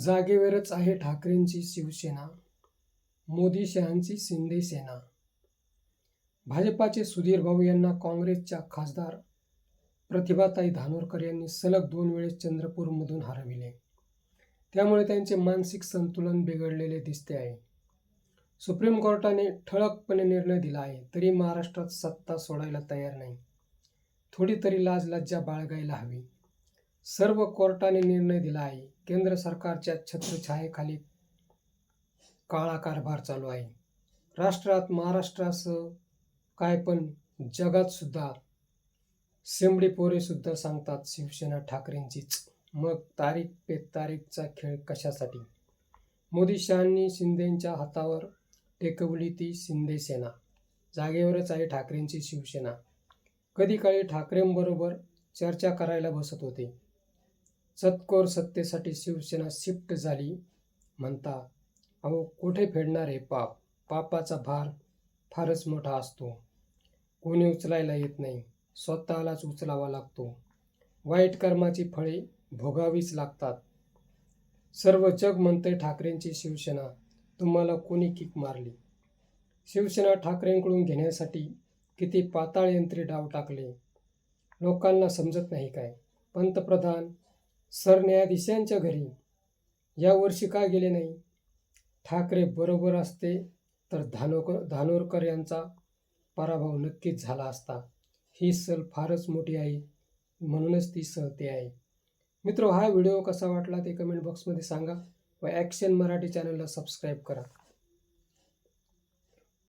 जागेवरच आहे ठाकरेंची शिवसेना मोदी शहांची शिंदे सेना. भाजपाचे सुधीर भाऊ यांना काँग्रेसच्या खासदार प्रतिभाताई धानोरकर यांनी सलग दोन वेळेस चंद्रपूरमधून हरविले. त्यामुळे त्यांचे मानसिक संतुलन बिघडलेले दिसते आहे. सुप्रीम कोर्टाने ठळकपणे निर्णय दिला आहे तरी महाराष्ट्रात सत्ता सोडायला तयार नाही. थोडी तरी लाज लज्जा बाळगायला हवी. सर्व कोर्टाने निर्णय दिला आहे. केंद्र सरकारच्या छत्रछायेखाली काळा कारभार चालू आहे. राष्ट्रात महाराष्ट्रासह काय पण जगात सुद्धा शेंबडी सांगतात शिवसेना ठाकरेंचीच. मग तारीख पे तारीखचा खेळ कशासाठी? मोदी शहांनी शिंदेच्या हातावर टेकवली ती शिंदे सेना. जागेवरच आहे ठाकरेंची शिवसेना. कधी काळी ठाकरेंबरोबर चर्चा करायला बसत होते. सत्कोर सत्तेसाठी शिवसेना शिफ्ट झाली म्हणता अहो कुठे फेडणार आहे पाप? पापाचा भार फारच मोठा असतो. कोणी उचलायला येत नाही. स्वतःलाच उचलावा लागतो. वाईट कर्माची फळे भोगावीच लागतात. सर्व जग म्हणते ठाकरेंची शिवसेना तुम्हाला कोणी किक मारली? शिवसेना ठाकरेंकडून घेण्यासाठी किती पाताळ यंत्री डाव टाकले. लोकांना समजत नाही काय. पंतप्रधान सरन्यायाधीशांच्या घरी. यावर्षी का गेले नाही? ठाकरे बरोबर असते तर धानोकर धानोरकर यांचा पराभव नक्कीच झाला असता. ही सल फारच मोठी आहे म्हणूनच ती सहते आहे. मित्र हा व्हिडिओ कसा वाटला ते कमेंट बॉक्समध्ये सांगा व ॲक्शन मराठी चॅनलला सबस्क्राईब करा.